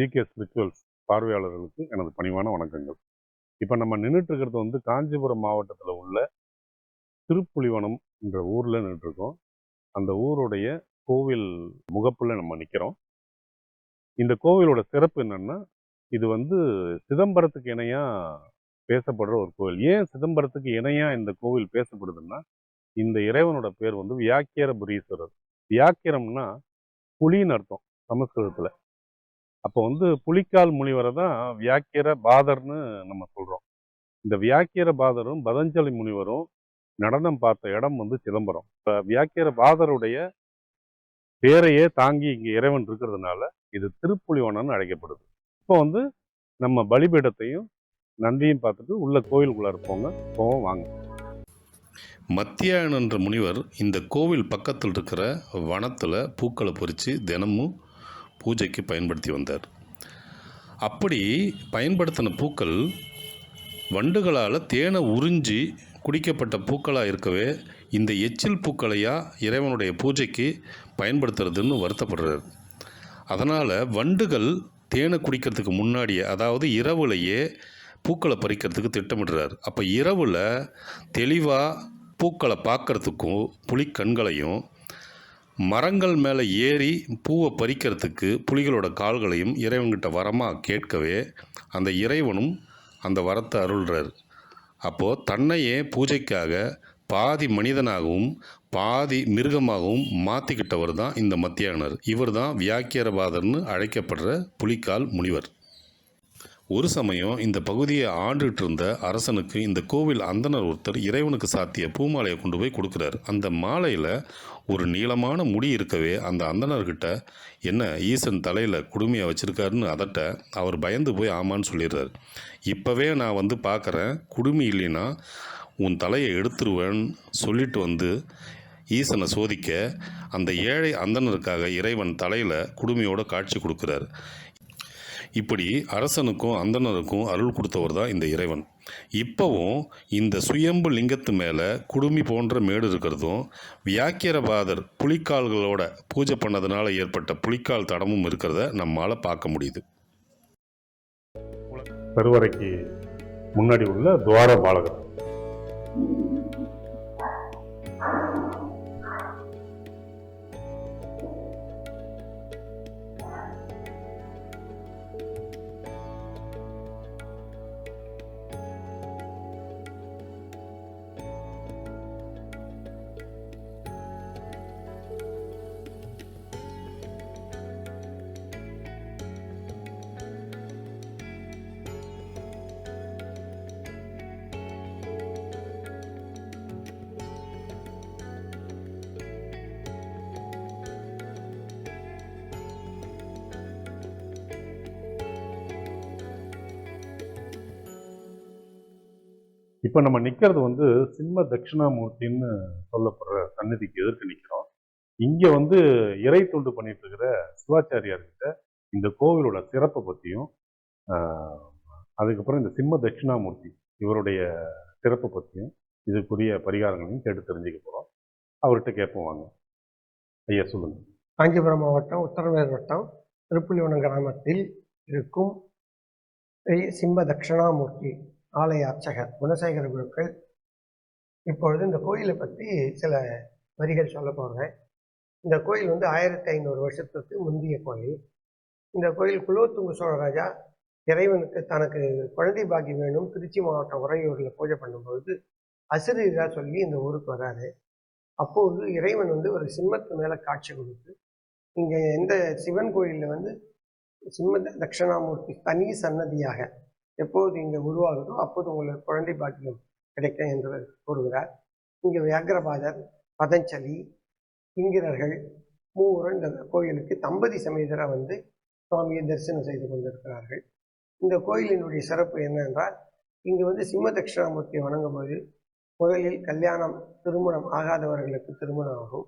GK spirituals பார்வையாளர்களுக்கு எனது பணிவான வணக்கங்கள். இப்போ நம்ம நின்றுட்டு இருக்கிறது வந்து காஞ்சிபுரம் மாவட்டத்தில் உள்ள திருப்புலிவனம் என்ற ஊரில் நின்றுட்டுருக்கோம் அந்த ஊருடைய கோவில் முகப்பில் நம்ம நிற்கிறோம் இந்த கோவிலோட சிறப்பு என்னென்னா இது வந்து சிதம்பரத்துக்கு இணையாக பேசப்படுற ஒரு கோவில். ஏன் சிதம்பரத்துக்கு இணையாக இந்த கோவில் பேசப்படுதுன்னா இந்த இறைவனோட பேர் வந்து வியாக்கியரபுரீஸ்வரர். வியாக்கியரம்னா புலின்னு அர்த்தம் சமஸ்கிருதத்தில். அப்போ வந்து புலிக்கால் முனிவரை தான் வியாக்கியர பாதர்னு நம்ம சொல்கிறோம் இந்த வியாக்கியர பாதரும் பதஞ்சலி முனிவரும் நடனம் பார்த்த இடம் வந்து சிதம்பரம். இப்போ வியாக்கியர பாதருடைய பேரையே தாங்கி இங்கே இறைவன் இருக்கிறதுனால இது திருப்புலிவனம்னு அழைக்கப்படுது. இப்போ வந்து நம்ம பலிபீடத்தையும் நந்தியும் பார்த்துட்டு உள்ள கோயிலுக்குள்ளார இருப்போங்க போவோம் வாங்க. மத்தியாயன் என்ற முனிவர் இந்த கோவில் பக்கத்தில் இருக்கிற வனத்தில் பூக்களை பொறித்து தினமும் பூஜைக்கு பயன்படுத்தி வந்தார். அப்படி பயன்படுத்தின பூக்கள் வண்டுகளால் தேனை உறிஞ்சி குடிக்கப்பட்ட பூக்களாக இருக்கவே இந்த எச்சில் பூக்களையா இறைவனுடைய பூஜைக்கு பயன்படுத்துறதுன்னு வருத்தப்படுறார். அதனால் வண்டுகள் தேனை குடிக்கிறதுக்கு முன்னாடியே அதாவது இரவுலையே பூக்களை பறிக்கிறதுக்கு திட்டமிடுறார். அப்போ இரவில் தெளிவாக பூக்களை பார்க்குறதுக்கும் புலிக்கண்களையும் மரங்கள் மேலே ஏறி பூவை பறிக்கிறதுக்கு புலிகளோட கால்களையும் இறைவன்கிட்ட வரமாக கேட்கவே அந்த இறைவனும் அந்த வரத்தை அருள்றார். அப்போது தன்னையே பூஜைக்காக பாதி மனிதனாகவும் பாதி மிருகமாகவும் மாற்றிக்கிட்டவர் தான் இந்த மத்தியானர் இவர் தான் வியாக்கியரபாதர்னு அழைக்கப்படுற புலிக்கால் முனிவர். ஒரு சமயம் இந்த பகுதியை ஆண்டுகிட்டு இருந்த அரசனுக்கு இந்த கோவில் அந்தனர் ஒருத்தர் இறைவனுக்கு சாத்திய பூமாலையை கொண்டு போய் கொடுக்குறார். அந்த மாலையில் ஒரு நீளமான முடி இருக்கவே அந்த அந்தனர்கிட்ட என்ன ஈசன் தலையில் குடுமையாக வச்சுருக்காருன்னு அதட்ட அவர் பயந்து போய் ஆமான்னு சொல்லிடுறார். இப்போவே நான் வந்து பார்க்குறேன் குடுமி இல்லைன்னா உன் தலையை எடுத்துருவேன்னு சொல்லிட்டு வந்து ஈசனை சோதிக்க அந்த ஏழை அந்தனருக்காக இறைவன் தலையில் குடுமையோட காட்சி கொடுக்குறாரு. இப்படி அரசனுக்கும் அந்தனருக்கும் அருள் கொடுத்தவர் தான் இந்த இறைவன். இப்போவும் இந்த சுயம்பு லிங்கத்து மேலே குடுமி போன்ற மேடு இருக்கிறதும் வியாக்கியரபாதர் புலிக்கால்களோட பூஜை பண்ணதுனால ஏற்பட்ட புலிக்கால் தடமும் இருக்கிறத நம்மால் பார்க்க முடியுது. கருவறைக்கு முன்னாடி உள்ள துவார பாலகர் இப்போ நம்ம நிற்கிறது வந்து சிம்ம தட்சிணாமூர்த்தின்னு சொல்லப்படுற சன்னதிக்கு எதிர்க்க நிற்கிறோம் இங்கே வந்து இறை தொண்டு பண்ணிட்டு இருக்கிற சிவாச்சாரியார்கிட்ட இந்த கோவிலோட சிறப்பை பற்றியும் அதுக்கப்புறம் இந்த சிம்ம தட்சிணாமூர்த்தி இவருடைய சிறப்பை பற்றியும் இதுக்குரிய பரிகாரங்களையும் கேட்டு தெரிஞ்சுக்க போகிறோம் அவர்கிட்ட கேட்போம் வாங்க. ஐயா சொல்லுங்க. காஞ்சிபுரம் மாவட்டம் உத்தரமேர் வட்டம் திருப்புலிவனம் கிராமத்தில் இருக்கும் சிம்ம தட்சிணாமூர்த்தி. ஆலய அர்ச்சகர் குணசேகர குருக்கள் இப்பொழுது இந்த கோயிலை பற்றி சில வரிகள் சொல்ல போகிறேன் இந்த கோயில் வந்து ஆயிரத்தி ஐநூறு வருஷத்துக்கு முந்தைய கோயில். இந்த கோயில் குலோத்துங்க சோழராஜா இறைவனுக்கு தனக்கு குழந்தை பாக்கி வேணும் திருச்சி மாவட்டம் உறையூரில் பூஜை பண்ணும்போது அசிரியராக சொல்லி இந்த ஊருக்கு வராரு. அப்போது இறைவன் வந்து ஒரு சிம்மத்து மேலே காட்சி கொடுத்து இங்கே எந்த சிவன் கோயிலில் வந்து சிம்ம தட்சிணாமூர்த்தி தனி சன்னதியாக எப்போது இங்கே உருவாகுதோ அப்போது உங்களுக்கு குழந்தை பாக்கியம் கிடைக்கும் என்று கூறுகிறார். இங்கே வியாகரபாதர் பதஞ்சலி இங்கிரர்கள் மூவரும் இந்த கோயிலுக்கு தம்பதி சமேதராக வந்து சுவாமியை தரிசனம் செய்து கொண்டிருக்கிறார்கள். இந்த கோயிலினுடைய சிறப்பு என்னென்றால் இங்கு வந்து சிம்ம தட்சிணாமூர்த்தியை வணங்கும்போது முதலில் கல்யாணம் திருமணம் ஆகாதவர்களுக்கு திருமணம் ஆகும்.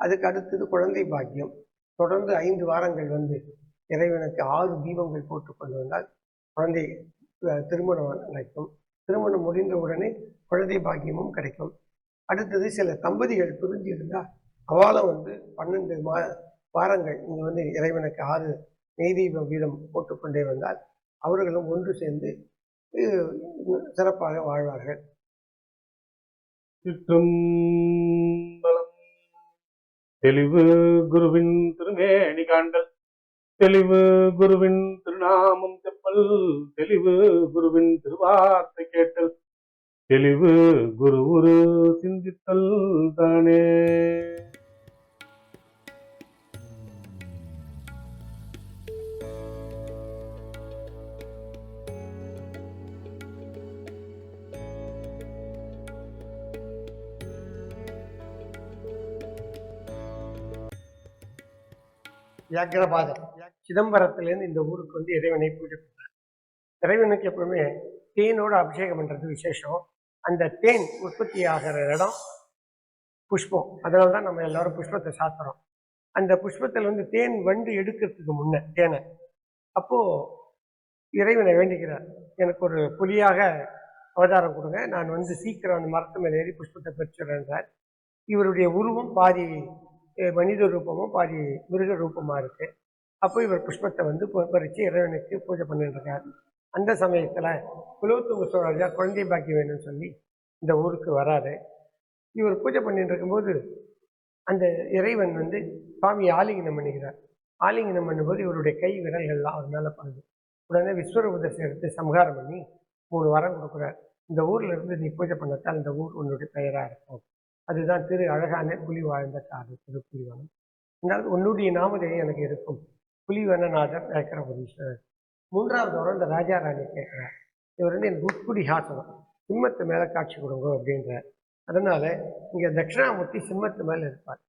அதுக்கு அடுத்தது குழந்தை பாக்கியம். தொடர்ந்து ஐந்து வாரங்கள் வந்து இறைவனுக்கு ஆறு தீபங்கள் போட்டு கொண்டு வந்தால் குழந்தை திருமணம் நடக்கும் திருமணம் முடிந்த உடனே குழந்தை பாக்கியமும் கிடைக்கும். அடுத்தது சில தம்பதிகள் பிரிஞ்சு இருந்தால் அவளும் வந்து பன்னெண்டு மா வாரங்கள் இங்கே வந்து இறைவனுக்கு ஆறு நெய் வீதம் போட்டுக்கொண்டே வந்தால் அவர்களும் ஒன்று சேர்ந்து சிறப்பாக வாழ்வார்கள். தெளிவு குருவின் திருமேனி காண்டல் தெளிவு குருவின் திருநாமம் செப்பல் தெளிவு குருவின் திருவார்த்தை கேட்டல். தெளிவு குரு ஒரு சிந்தித்தல் தானே. வியாக்கிரபாதம் சிதம்பரத்திலேருந்து இந்த ஊருக்கு வந்து இறைவனை பூஜை பண்றார் இறைவனுக்கு எப்பவுமே தேனோட அபிஷேகம் பண்ணுறது விசேஷம். அந்த தேன் உற்பத்தி ஆகிற இடம் புஷ்பம். அதனால தான் நம்ம எல்லாரும் புஷ்பத்தை சாத்துறோம். அந்த புஷ்பத்தில் வந்து தேன் வண்டு எடுக்கிறதுக்கு முன்ன தேனை. அப்போது இறைவனை வேண்டிக்கிறார். எனக்கு ஒரு புலியாக அவதாரம் கொடுங்க. நான் வந்து சீக்கிரம் அந்த மரத்து மேலே ஏறி புஷ்பத்தை பெற்றுறேன்றார் இவருடைய உருவம் பாதி மனித ரூபமும் பாதி மிருக ரூபமாக இருக்குது அப்போ இவர் புஷ்பத்தை வந்து ப- இறைவனுக்கு பூஜை பண்ணிட்டுருக்கார் அந்த சமயத்தில் குலோத்துங்க சோழராஜா குழந்தை பாக்கி வேணும்னு சொல்லி இந்த ஊருக்கு வராரு. இவர் பூஜை பண்ணிட்டு இருக்கும்போது அந்த இறைவன் வந்து சுவாமி ஆலிங்கனம் பண்ணிக்கிறார் ஆலிங்கனம் பண்ணும்போது இவருடைய கை விரல்கள்லாம் அவர் மேலே படுது உடனே விஸ்வரூபதர்சி எடுத்து சம்ஹாரம் பண்ணி மூணு வரம் கொடுக்குறார். இந்த ஊரில் இருந்து நீ பூஜை பண்ணத்தால் இந்த ஊர் உன்னுடைய பெயராக இருக்கும். அதுதான் திரு அழகான புலி வாழ்ந்த காடு திரு புலிவனம் என்றால் உன்னுடைய நாமதே எனக்கு இருக்கும். புலிவனநாதர் ஏக்கரபுரீஸ்வரர் மூன்றாவது வரம் இந்த ராஜா ராணி கேட்குறார். இவர் வந்து எனக்கு உட்குடி ஹாசனம் சிம்மத்து மேலே காட்சி கொடுங்க அப்படின்றார். அதனால இங்கே தட்சிணாமூர்த்தி சிம்மத்து மேலே இருப்பார்.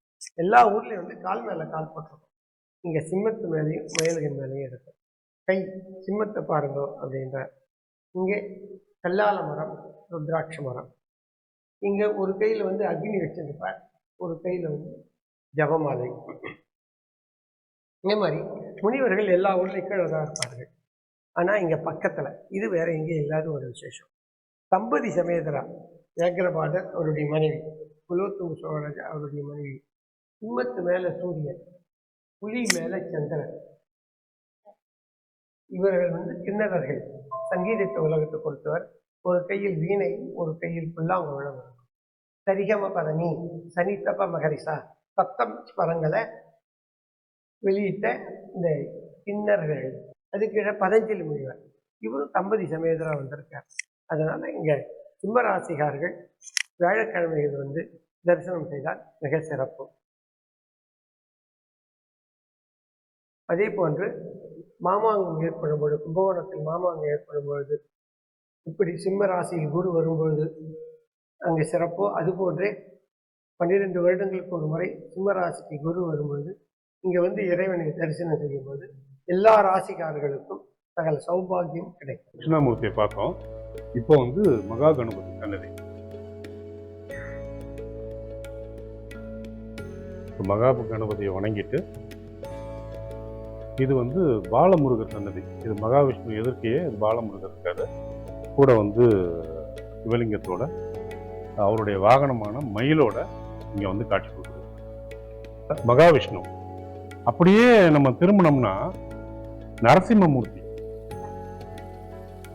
எல்லா ஊர்லேயும் வந்து கால் மேலே கால் போட்டிருக்கும். இங்கே சிம்மத்து மேலேயும் முயல்கள் மேலேயும் இருக்கும். கை சிம்மத்தை பாருங்க அப்படின்றார். இங்கே கல்லால மரம் ருத்ராட்ச மரம். இங்கே ஒரு கையில் வந்து அக்னி வச்சிருப்பார். ஒரு கையில் வந்து ஜபமாலை. இதே மாதிரி முனிவர்கள் எல்லா ஊர்லேயும் கீழே தான் இருப்பார்கள். ஆனா இங்கே பக்கத்துல இது வேற எங்கேயும் இல்லாத ஒரு விசேஷம். தம்பதி சமேதரா ஏகரபாதர் அவருடைய மனைவி குலோத்துங்க சோழராஜ் அவருடைய மனைவி சிம்மத்து மேல சூரியன் புலி மேலே சந்திரன். இவர்கள் வந்து கிண்ணறர்கள் சங்கீதத்தை உலகத்தை கொடுத்தவர் ஒரு கையில் வீணை ஒரு கையில் புல்லாங்குழம் சரிகம பதனி சனித்தப்ப மகரிசா சத்தம் பதங்களை வெளியிட்ட இந்த கிண்ணர்கள் அது பதஞ்சலி முனிவர். இவரும் தம்பதி சமேதராக வந்திருக்கார். அதனால் இங்கே சிம்மராசிகார்கள் வியாழக்கிழமையில் வந்து தரிசனம் செய்தால் மிக சிறப்பு. அதே போன்று மாமாங்கம் ஏற்படும் பொழுது கும்பகோணத்தில் மாமாங்கம் ஏற்படும் பொழுது இப்படி சிம்ம ராசியில் குரு வரும்பொழுது அங்கே சிறப்போ அதுபோன்றே பன்னிரெண்டு வருடங்களுக்கு ஒரு முறை சிம்ம ராசிக்கு குரு வரும்பொழுது இங்கே வந்து இறைவனை தரிசனம் செய்யும்போது எல்லா ராசிக்காரர்களுக்கும் சகல சௌபாகியம் கிடைக்கும். கிருஷ்ணாமூர்த்தியை பார்த்தோம். இப்போ வந்து மகா கணபதி சன்னதி மகா கணபதியை வணங்கிட்டு இது வந்து பாலமுருகர் சன்னதி. இது மகாவிஷ்ணு எதிர்க்கையே பாலமுருகர் இருக்காரு. கூட வந்து சிவலிங்கத்தோட அவருடைய வாகனமான மயிலோட இங்கே வந்து காட்சி கொடுக்குது மகாவிஷ்ணு. அப்படியே நம்ம திரும்பினோம்னா நரசிம்மமூர்த்தி.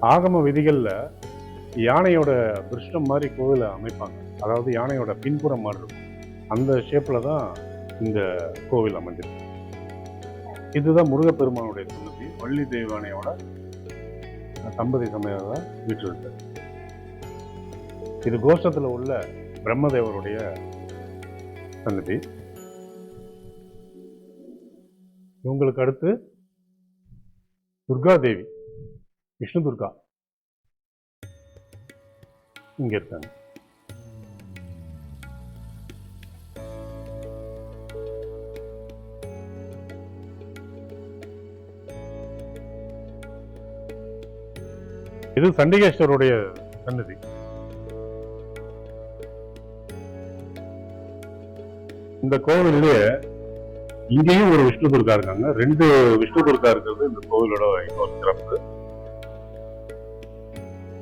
ஆகம விதிகள்ல யானையோட பிருஷ்டம் மாதிரி கோவிலை அமைப்பாங்க. அதாவது யானையோட பின்புறம் மாதிரி இருக்கும். அந்த ஷேப்பில் தான் இந்த கோவில் அமைஞ்சிருக்கு. இதுதான் முருகப்பெருமானுடைய சன்னதி வள்ளி தெய்வானையோட தம்பதி சமயத்தை வீட்டு இது கோஷ்டத்துல உள்ள பிரம்மதேவருடைய சன்னதி. இவங்களுக்கு அடுத்து துர்கா தேவி விஷ்ணு துர்கா. இங்க இருக்காங்க. இது சண்டிகேஸ்வருடைய சன்னதி. இந்த கோவிலே இங்கேயும் ஒரு விஷ்ணு துர்கா இருக்காங்க. ரெண்டு விஷ்ணு துர்கா இருக்கிறது இந்த கோவிலோட இன்னொரு சிறப்பு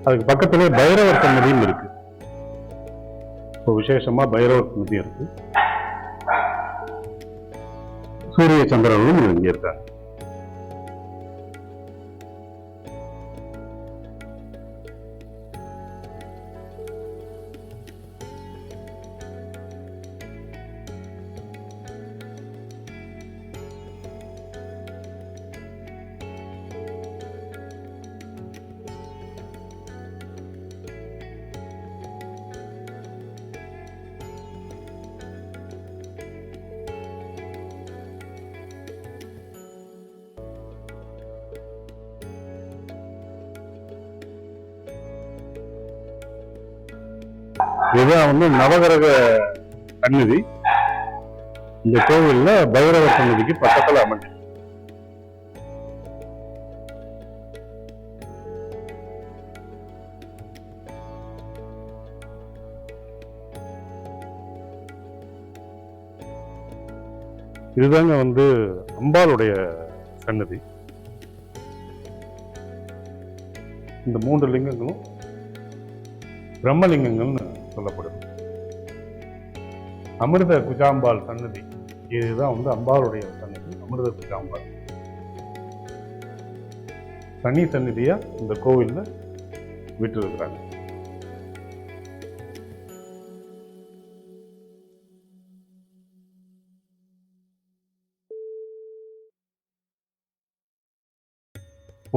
அதுக்கு பக்கத்துல பைரவர் சன்னதியும் இருக்கு. இப்போ விசேஷமா பைரவர் சன்னதி இருக்கு. சூரிய சந்திரனும் இங்க இருக்காங்க. இதுதான் வந்து நவகிரக சந்நிதி. இந்த கோவில்ல பைரவ சன்னதிக்கு பக்கத்துல அமைஞ்சு இதுதாங்க வந்து அம்பாளுடைய சன்னதி இந்த மூன்று லிங்கங்களும் பிரம்மலிங்கங்கள்னு சொல்லப்படுது அமிர்த குஜாம்பால் சன்னதி. இதுதான் வந்து அம்பாளுடைய சன்னதி அமிர்த குஜாம்பால் தனி சந்நிதியா இந்த கோவிலில் விட்டிருக்கிறாங்க.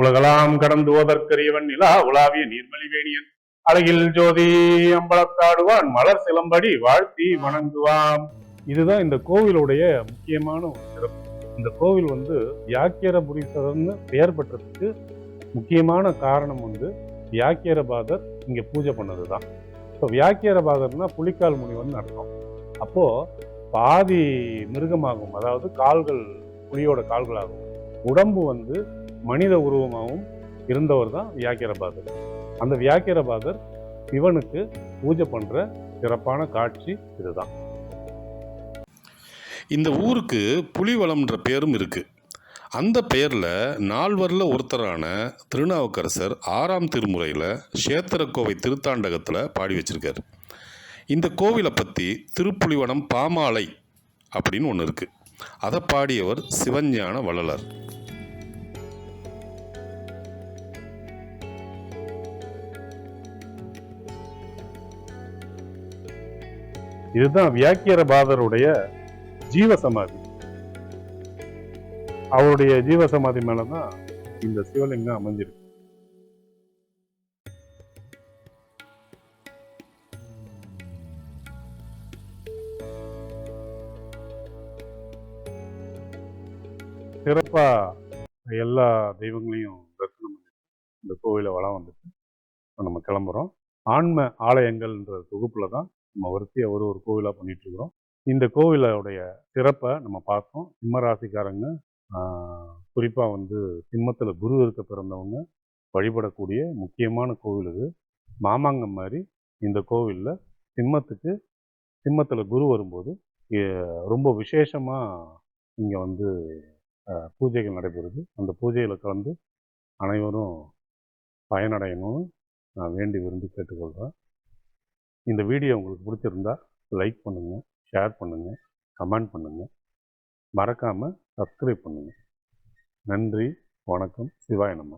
உலகலாம் கடந்து ஓதற்கரியவன் நிலா உலாவிய நீர்மலிவேணியன் அழகில் ஜோதி அம்பலத்தாடுவான் மலர் சிலம்படி வாழ்த்தி வணங்குவான். இதுதான் இந்த கோவிலுடைய முக்கியமான ஒரு சிறப்பு. இந்த கோவில் வந்து வியாக்கியரபுரீஸ்வரர்னு பெயர் பெற்றதுக்கு முக்கியமான காரணம் வந்து வியாக்கியரபாதர் இங்கே பூஜை பண்ணது தான் இப்போ வியாக்கியரபாதர்னா புலிக்கால் முனிவன் அர்த்தம். அப்போ பாதி மிருகமாகும் அதாவது கால்கள் புலியோட கால்களாகும். உடம்பு வந்து மனித உருவமாகவும் இருந்தவர் தான் வியாக்கிரபாதர். அந்த வியாக்கிரபாதர் சிவனுக்கு பூஜை பண்ற சிறப்பான காட்சி இதுதான். இந்த ஊருக்கு புலிவளம்ன்ற பேரும் இருக்குது அந்த பெயரில் நால்வரில் ஒருத்தரான திருநாவுக்கரசர் ஆறாம் திருமுறையில் சேத்திரக்கோவை திருத்தாண்டகத்தில் பாடி வச்சிருக்கார். இந்த கோவிலை பற்றி திருப்புலிவனம் பாமாலை அப்படின்னு ஒன்று இருக்குது அதை பாடியவர் சிவஞான வள்ளலார். இதுதான் வியாக்கியர பாதருடைய ஜீவ ஜீவசமாதி. அவருடைய ஜீவசமாதி மேலதான் இந்த சிவலிங்கம் அமைஞ்சிருக்கு. சிறப்பா எல்லா தெய்வங்களையும் தரிசனம் பண்ணிட்டு இந்த கோவிலை வளம் வந்துட்டு நம்ம கிளம்புறோம். ஆன்ம ஆலயங்கள்ன்ற தொகுப்புல தான் நம்ம வரிசையாக ஒரு ஒரு கோவிலாக பண்ணிகிட்ருக்குறோம் இந்த கோவிலோடைய சிறப்பை நம்ம பார்த்தோம். சிம்ம ராசிக்காரங்க குறிப்பாக வந்து சிம்மத்தில் குரு இருக்க பிறந்தவங்க வழிபடக்கூடிய முக்கியமான கோவில் இது. மாமாங்கம் மாதிரி இந்த கோவிலில் சிம்மத்துக்கு சிம்மத்தில் குரு வரும்போது ரொம்ப விசேஷமாக இங்கே வந்து பூஜைகள் நடைபெறுது. அந்த பூஜையில் கலந்து அனைவரும் பயனடையணும்னு நான் வேண்டி விரும்பி கேட்டுக்கொள்கிறேன் இந்த வீடியோ உங்களுக்கு பிடிச்சிருந்தா லைக் பண்ணுங்கள் ஷேர் பண்ணுங்கள் கமெண்ட் பண்ணுங்கள் மறக்காமல் சப்ஸ்கிரைப் பண்ணுங்கள் நன்றி வணக்கம் சிவாய நம்ம